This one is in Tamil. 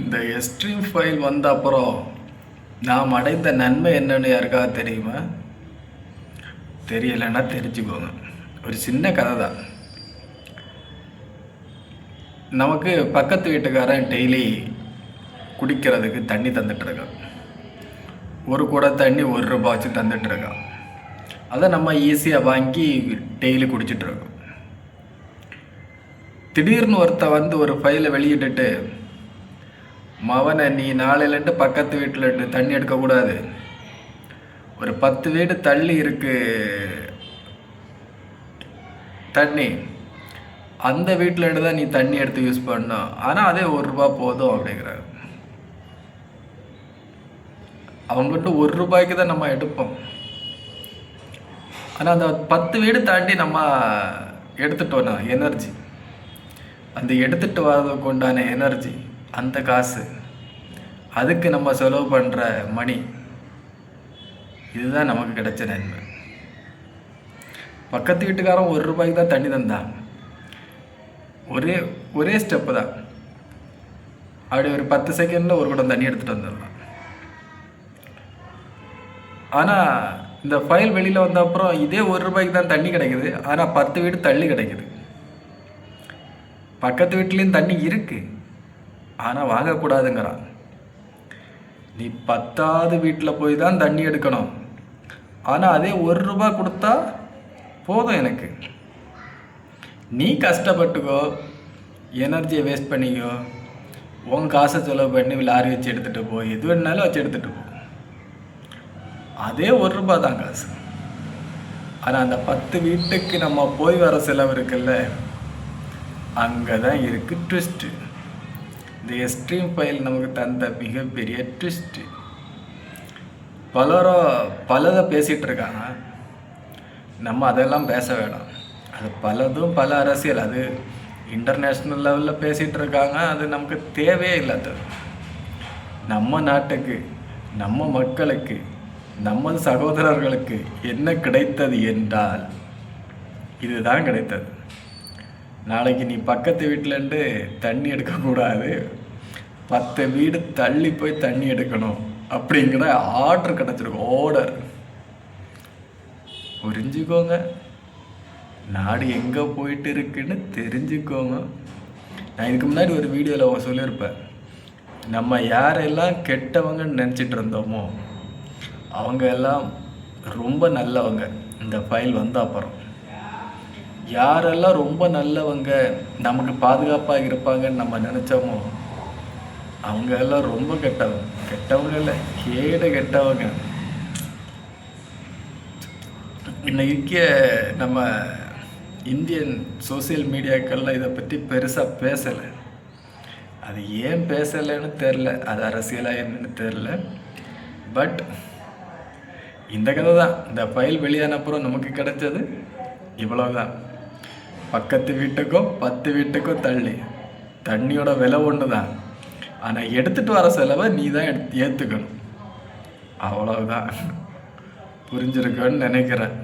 இந்த எஸ்ட்ரீம் ஃபைல் வந்த அப்புறம் நாம் அடைந்த நன்மை என்னென்னு யாருக்காவது தெரியுமா? தெரியலைன்னா தெரிஞ்சுக்கோங்க. ஒரு சின்ன கதை தான். நமக்கு பக்கத்து வீட்டுக்காரன் டெய்லி குடிக்கிறதுக்கு தண்ணி தந்துட்டுருக்கான் ஒரு கூட தண்ணி ஒரு ரூபா வச்சு தந்துட்டுருக்கான் அதை நம்ம ஈஸியாக வாங்கி டெய்லி குடிச்சிட்ருக்கோம் திடீர்னு ஒருத்த வந்து ஒரு ஃபைலை வெளியிட்டுட்டு மவனை நீ நாளையிலேருந்து பக்கத்து வீட்டில் தண்ணி எடுக்கக்கூடாது ஒரு பத்து வீடு தள்ளி இருக்கு தண்ணி. அந்த வீட்டிலேருந்து தான் நீ தண்ணி எடுத்து யூஸ் பண்ணணும் ஆனால் அதே ஒரு ரூபா போதும் அப்படிங்கிறாரு. அவங்ககிட்ட ஒரு ரூபாய்க்கு தான் நம்ம எடுப்போம். ஆனால் அந்த பத்து வீடு தாண்டி நம்ம எடுத்துட்டோம்னா எனர்ஜி அந்த எடுத்துட்டு வர்றதுக்கு உண்டான எனர்ஜி அந்த காசு. அதுக்கு நம்ம செலவு பண்ணுற மணி இதுதான் நமக்கு கிடைச்ச நன்மை. பக்கத்து வீட்டுக்காரன் ஒரு ரூபாய்க்கு தான் தண்ணி தந்தான். ஒரே ஒரே ஸ்டெப்பு தான். அப்படி ஒரு பத்து செகண்டில் ஒரு குடம் தண்ணி எடுத்துகிட்டு வந்துடலாம். ஆனால் இந்த ஃபைல் வெளியில் வந்த அப்புறம் இதே ஒரு ரூபாய்க்கு தான் தண்ணி கிடைக்குது. ஆனால் பத்து வீடு தள்ளி கிடைக்குது. பக்கத்து வீட்லேயும் தண்ணி இருக்குது ஆனால் வாங்கக்கூடாதுங்கிறான். நீ பத்தாவது வீட்டில் போய் தான் தண்ணி எடுக்கணும். ஆனால் அதே ஒரு ரூபா கொடுத்தா போதும் எனக்கு. நீ கஷ்டப்பட்டுக்கோ எனர்ஜியை வேஸ்ட் பண்ணிக்கோ. உன் காசை செலவு பண்ணி லாரி வச்சு எடுத்துகிட்டு போ எது வேணாலும் வச்சு எடுத்துகிட்டு போ. அதே ஒரு ரூபா தான் காசு. ஆனால் அந்த பத்து வீட்டுக்கு நம்ம போய் வர செலவு இருக்குல்ல அங்கே தான் இருக்குது ட்விஸ்ட்டு இந்த எக்ஸ்ட்ரீம் ஃபைல் நமக்கு தந்த மிகப்பெரிய ட்விஸ்ட்டு பலரோ பலதை பேசிகிட்டு இருக்காங்க. நம்ம அதெல்லாம் பேச வேணாம். அது பலதும் பல அரசியல். அது இன்டர்நேஷ்னல் லெவலில் பேசிகிட்டு இருக்காங்க. அது நமக்கு தேவையே இல்லாதது. நம்ம நாட்டுக்கு நம்ம மக்களுக்கு நமது சகோதரர்களுக்கு என்ன கிடைத்தது என்றால் இதுதான் கிடைத்தது. நாளைக்கு நீ பக்கத்து வீட்டிலேருந்து தண்ணி எடுக்கக்கூடாது பத்து வீடு தள்ளி போய் தண்ணி எடுக்கணும் அப்படிங்கிற ஆர்டர் கிடச்சிருக்கும் ஆர்டர் புரிஞ்சுக்கோங்க. நாடு எங்கே போயிட்டு இருக்குன்னு தெரிஞ்சுக்கோங்க. நான் இதுக்கு முன்னாடி ஒரு வீடியோவில் சொல்லியிருப்பேன். நம்ம யாரெல்லாம் கெட்டவங்கன்னு நினச்சிட்டு இருந்தோமோ அவங்க எல்லாம் ரொம்ப நல்லவங்க. இந்த ஃபைல் வந்த அப்புறம். யாரெல்லாம் ரொம்ப நல்லவங்க நமக்கு பாதுகாப்பாக இருப்பாங்கன்னு நம்ம நினச்சோமோ அவங்க எல்லாம் ரொம்ப கெட்டவங்க. கெட்டவங்க இல்லை கேடு கெட்டவங்க. இன்னைக்கு நம்ம இந்தியன் சோசியல் மீடியாக்கள்லாம் இதை பற்றி பெருசாக பேசலை. அது ஏன் பேசலைன்னு தெரில அது அரசியலாக என்னன்னு தெரில பட் இந்த கதை தான். இந்த ஃபைல் வெளியான அப்புறம் நமக்கு கிடைச்சது இவ்வளோதான் பக்கத்து வீட்டுக்கும் பத்து வீட்டுக்கும் தள்ளி. தண்ணியோட விலை ஒன்று தான் ஆனால் எடுத்துகிட்டு வர செலவை நீ தான் எடுத்து ஏற்றுக்கணும் அவ்வளவுதான். புரிஞ்சிருக்குன்னு நினைக்கிறேன்.